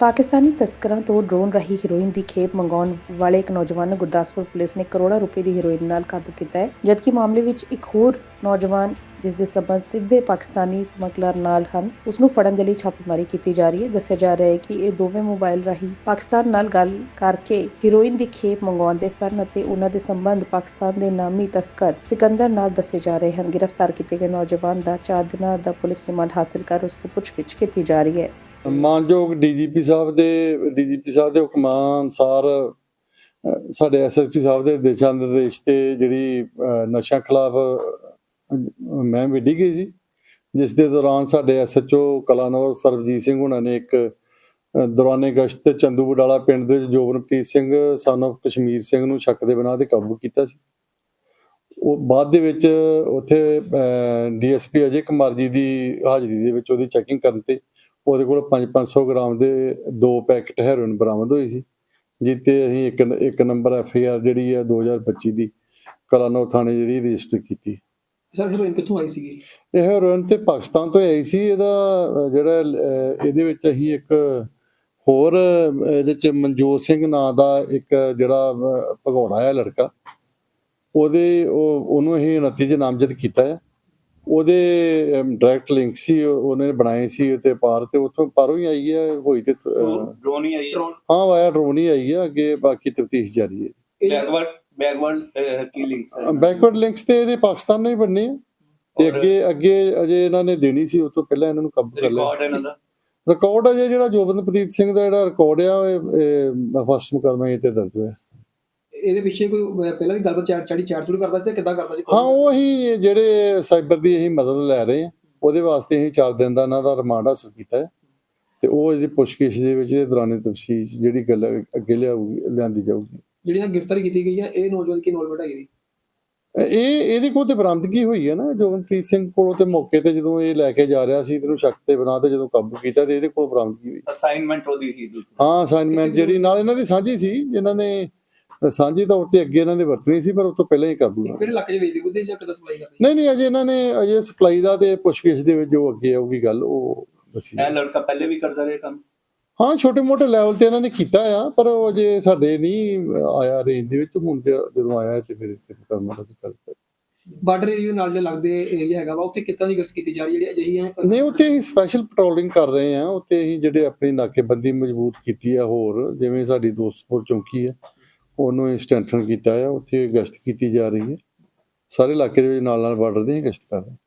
ਪਾਕਿਸਤਾਨੀ ਤਸਕਰਾਂ ਤੋਂ ਡਰੋਨ ਰਾਹੀਂ ਹੀਰੋਇਨ ਦੀ ਖੇਪ ਮੰਗਾਉਣ ਵਾਲੇ ਇੱਕ ਨੌਜਵਾਨ ਨੂੰ ਗੁਰਦਾਸਪੁਰ ਪੁਲਿਸ ਨੇ ਕਰੋੜਾਂ ਰੁਪਏ ਦੀ ਹੀਰੋਇਨ ਨਾਲ ਕਾਬੂ ਕੀਤਾ ਹੈ, ਜਦਕਿ ਮਾਮਲੇ ਵਿੱਚ ਇੱਕ ਹੋਰ ਨੌਜਵਾਨ, ਜਿਸ ਦੇ ਸਬੰਧ ਸਿੱਧੇ ਪਾਕਿਸਤਾਨੀ ਸਮਗਲਰ ਨਾਲ ਹਨ, ਉਸ ਨੂੰ ਫੜਨ ਦੇ ਲਈ ਛਾਪੇਮਾਰੀ ਕੀਤੀ ਜਾ ਰਹੀ ਹੈ। ਦੱਸਿਆ ਜਾ ਰਿਹਾ ਹੈ ਕਿ ਇਹ ਦੋਵੇਂ ਮੋਬਾਈਲ ਰਾਹੀਂ ਪਾਕਿਸਤਾਨ ਨਾਲ ਗੱਲ ਕਰਕੇ ਹੀਰੋਇਨ ਦੀ ਖੇਪ ਮੰਗਵਾਉਂਦੇ ਸਨ ਅਤੇ ਉਹਨਾਂ ਦੇ ਸੰਬੰਧ ਪਾਕਿਸਤਾਨ ਦੇ ਨਾਮੀ ਤਸਕਰ ਸਿਕੰਦਰ ਨਾਲ ਦੱਸੇ ਜਾ ਰਹੇ ਹਨ। ਗ੍ਰਿਫਤਾਰ ਕੀਤੇ ਗਏ ਨੌਜਵਾਨ ਦਾ ਚਾਰ ਦਿਨਾਂ ਦਾ ਪੁਲਿਸ ਰਿਮਾਂਡ ਹਾਸਲ ਕਰ ਉਸ ਤੋਂ ਪੁੱਛਗਿੱਛ ਕੀਤੀ ਜਾ ਰਹੀ ਹੈ। ਮਾਨਯੋਗ ਡੀਜੀਪੀ ਸਾਹਿਬ ਦੇ ਡੀਜੀਪੀ ਸਾਹਿਬ ਦੇ ਹੁਕਮਾਂ ਅਨੁਸਾਰ ਅ, ਸਾਡੇ ਐਸਐਸਪੀ ਸਾਹਿਬ ਦੇ ਦਿਸ਼ਾ ਨਿਰਦੇਸ਼ ਤੇ ਜਿਹੜੀ ਅ, ਨਸ਼ਾ ਖਿਲਾਫ ਮੈਂ ਵਿੱਢੀ ਗਈ ਸੀ ਜਿਸ ਦੇ ਦੌਰਾਨ ਸਾਡੇ ਐਸਐਚਓ ਕਲਾਨੌਰ ਸਰਬਜੀਤ ਸਿੰਘ ਹੁਣਾਂ ਨੇ ਇੱਕ ਦੌਰਾਨੇ ਗਸ਼ਤ ਚੰਦੂ ਬਡਾਲਾ ਪਿੰਡ ਦੇ ਵਿੱਚ ਜੋਬਨਪ੍ਰੀਤ ਸਿੰਘ ਸਨ of ਕਸ਼ਮੀਰ ਸਿੰਘ ਨੂੰ ਸ਼ੱਕ ਦੇ ਬਿਨਾਂ ਤੇ ਕਾਬੂ ਕੀਤਾ ਸੀ। ਉਹ ਬਾਅਦ ਦੇ ਵਿੱਚ ਉੱਥੇ ਡੀਐਸਪੀ ਅਜੇ ਕੁਮਾਰ ਜੀ ਦੀ ਹਾਜ਼ਰੀ ਦੇ ਵਿੱਚ ਉਹਦੀ ਚੈਕਿੰਗ ਕਰਨ ਤੇ ਉਹਦੇ ਕੋਲ 5-500 ਗ੍ਰਾਮ ਦੇ ਦੋ ਪੈਕੇਟ ਹੈਰੋਇਨ ਬਰਾਮਦ ਹੋਈ ਸੀ ਜਿੱਤੇ ਅਸੀਂ ਇੱਕ ਇੱਕ ਨੰਬਰ ਐਫ ਆਰ ਜਿਹੜੀ ਹੈ 2025 ਦੀ ਕਲਾਨੌਰ ਥਾਣੇ ਜਿਹੜੀ ਰਜਿਸਟਰ ਕੀਤੀ। ਸਰ ਹੀਰੋਇਨ ਕਿੱਥੋਂ ਆਈ ਸੀਗੀ? ਇਹ ਹੈਰੋਇਨ ਤੇ ਪਾਕਿਸਤਾਨ ਤੋਂ ਆਈ ਸੀ ਇਹਦਾ ਜਿਹੜਾ ਇਹਦੇ ਵਿੱਚ ਅਸੀਂ ਇੱਕ ਹੋਰ ਇਹਦੇ ਚ ਮਨਜੋਤ ਸਿੰਘ ਨਾਂ ਦਾ ਇੱਕ ਜਿਹੜਾ ਭਗੌੜਾ ਹੈ ਲੜਕਾ ਉਹਦੇ ਉਹ ਉਹਨੂੰ ਅਸੀਂ 29 ਚ ਨਾਮਜ਼ਦ ਕੀਤਾ ਹੈ ਉਹਦੇ ਡਾਇਰੈਕਟ ਲਿੰਕ ਸੀ ਉਹ- ਉਹਨੇ ਬਣਾਏ ਸੀ ਤੇ ਪਾਰ ਤੇ ਉੱਥੋਂ ਪਾਰੋਂ ਹੀ ਆਈ ਹੈ ਹੋਈ ਤੇ ਡਰੋਨ ਹੀ ਆਈ ਡਰੋਨ ਹਾਂ ਵਾਇਆ ਡਰੋਨ ਹੀ ਆਈ ਹੈ ਅੱਗੇ ਬਾਕੀ ਤਫਤੀਸ਼ ਜਾਰੀ ਹੈ। ਬੈਕਵਰਡ ਬੈਕਵਰਡ ਕੀ ਲਿੰਕਸ ਹੈ? ਬੈਕਵਰਡ ਲਿੰਕਸ ਤੇ ਇਹਦੇ ਪਾਕਿਸਤਾਨ ਹੀ ਬਣਨੇ ਆ। ਤੇ ਅੱਗੇ ਅੱਗੇ ਅਜੇ ਇਹਨਾਂ ਨੇ ਦੇਣੀ ਸੀ ਉਸ ਤੋਂ ਪਹਿਲਾਂ ਇਹਨਾਂ ਨੂੰ ਕਾਬੂ ਕਰ ਲਿਆ। ਰਿਕਾਰਡ ਇਹਨਾਂ ਦਾ? ਰਿਕਾਰਡ ਅਜੇ ਜਿਹੜਾ ਜੋਬਨਪ੍ਰੀਤ ਸਿੰਘ ਦਾ ਜਿਹੜਾ ਰਿਕਾਰਡ ਆ ਇਹ ਫਸਟ ਮੁਕਦਮਾ ਇਹ ਤੇ ਦਰਜ ਹੋਇਆ। ਇਹਦੇ ਪਿੱਛੇ ਕੋਈ ਪਹਿਲਾਂ ਵੀ ਗੱਲਬਾਤ ਚਾਰ ਚਾੜੀ ਚਾਰ ਚੂੜ ਕਰਦਾ ਸੀ ਕਿੱਦਾਂ ਕਰਦਾ ਸੀ? ਹਾਂ ਉਹ ਅਸੀਂ ਜਿਹੜੇ ਸਾਈਬਰ ਦੀ ਅਸੀਂ ਮਦਦ ਲੈ ਰਹੇ ਹਾਂ ਉਹਦੇ ਵਾਸਤੇ ਅਸੀਂ 4 ਦਿਨ ਦਾ ਇਹਨਾਂ ਦਾ ਰਿਮਾਂਡ ਹਾਸਲ ਕੀਤਾ ਹੈ। ਤੇ ਉਹ ਇਹਦੀ ਪੁੱਛਗਿੱਛ ਦੇ ਵਿੱਚ ਇਹ ਦੌਰਾਨੇ ਤਫਸੀਸ਼ ਜਿਹੜੀ ਗੱਲ ਹੈ, ਅੱਗੇ ਲਿਆਊਗੀ ਲਿਆਂਦੀ ਜਾਊਗੀ। ਜਿਹੜੀ ਨਾਲ ਗ੍ਰਿਫਤਾਰੀ ਕੀਤੀ ਗਈ ਹੈ ਇਹ ਨੌਜਵਾਨ ਕੀ ਇਨਵੋਲਵਮੈਂਟ ਹੈਗੀ? ਦੀ ਇਹ ਇਹਦੇ ਕੋਲ ਤੇ ਬਰਾਮਦਗੀ ਹੋਈ ਹੈ ਨਾ ਜੋਗਨਪ੍ਰੀਤ ਸਿੰਘ ਕੋਲੋਂ ਤੇ ਮੌਕੇ ਤੇ ਜਦੋਂ ਇਹ ਲੈ ਕੇ ਜਾ ਰਿਹਾ ਸੀ ਇਹਨੂੰ ਸ਼ੱਕ ਤੇ ਬਣਾ ਤੇ ਜਦੋਂ ਕਾਬੂ ਕੀਤਾ ਤੇ ਇਹਦੇ ਕੋਲ ਬਰਾਮਦਗੀ ਹੋਈ। ਅਸਾਈਨਮੈਂਟ ਉਹਦੀ ਹੀ ਦੂਸਰੀ। ਹਾਂ ਅਸਾਈਨਮੈਂਟ ਜਿਹੜੀ ਨਾਲ ਇਹਨਾਂ ਦੀ ਸਾਂਝੀ ਸੀ ਜਿਨ੍ਹਾਂ ਨੇ ਸਾਂਝੀ ਤੌਰ ਤੇ ਅੱਗੇ ਇਹਨਾਂ ਦੇ ਵਰਤਣੀ ਸੀ ਪਰ ਉਸ ਤੋਂ ਪਹਿਲਾਂ ਹੀ ਕਾਬੂ ਆ ਕਿਹੜੇ ਇਲਾਕੇ 'ਚ ਵੇਚਦੇ ਬੁੱਧੇ ਜਾਂ ਕਿੱਦਾਂ ਸਪਲਾਈ ਕਰਦੇ? ਨਹੀਂ ਨਹੀਂ ਅਜੇ ਇਹਨਾਂ ਨੇ ਅਜੇ ਸਪਲਾਈ ਦਾ ਤੇ ਪੁੱਛਗਿੱਛ ਦੇ ਵਿੱਚ ਜੋ ਅੱਗੇ ਆਊਗੀ ਗੱਲ ਉਹ ਦੱਸੀ ਇਹ ਲੜਕਾ ਪਹਿਲੇ ਵੀ ਕਰਦਾ ਰਿਹਾ ਕੰਮ? ਹਾਂ ਛੋਟੇ ਮੋਟੇ ਲੈਵਲ ਤੇ ਇਹਨਾਂ ਨੇ ਕੀਤਾ ਆ ਪਰ ਉਹ ਅਜੇ ਸਾਡੇ ਨਹੀਂ ਆਇਆ ਰੇਂਜ ਦੇ ਵਿੱਚ ਹੁਣ ਜਦੋਂ ਆਇਆ ਤੇ ਫਿਰ ਇੱਥੇ ਕਰਨਾ ਦਾ ਕਰ ਬਾਰਡਰ ਏਰੀਆ ਨਾਲ ਦੇ ਲੱਗਦੇ ਏਰੀਆ ਹੈਗਾ ਵਾ ਉੱਥੇ ਕਿਸ ਤਰ੍ਹਾਂ ਦੀ ਗਸ਼ਤ ਕੀਤੀ ਜਾ ਰਹੀ ਜਿਹੜੀ ਅਜਿਹੀ ਹੈ ਨਹੀਂ ਉੱਥੇ ਅਸੀਂ ਸਪੈਸ਼ਲ ਪੈਟਰੋਲਿੰਗ ਕਰ ਰਹੇ ਆ ਉੱਥੇ ਅਸੀਂ ਜਿਹੜੇ ਆਪਣੀ ਨਾਕੇਬੰਦੀ ਮਜ਼ਬੂਤ ਕੀਤੀ ਆ ਹੋਰ ਜਿਵੇਂ ਸਾਡੀ ਦੋਸਤਪੁਰ ਚੌਂਕੀ ਆ ਉਹਨੂੰ ਅਸੀਂ ਸਟੈਂਥਨ ਕੀਤਾ ਆ, ਉੱਥੇ ਗਸ਼ਤ ਕੀਤੀ ਜਾ ਰਹੀ ਹੈ। ਸਾਰੇ ਇਲਾਕੇ ਦੇ ਵਿੱਚ ਨਾਲ ਨਾਲ ਬਾਰਡਰ ਦੀ ਗਸ਼ਤ ਕਰ ਰਹੇ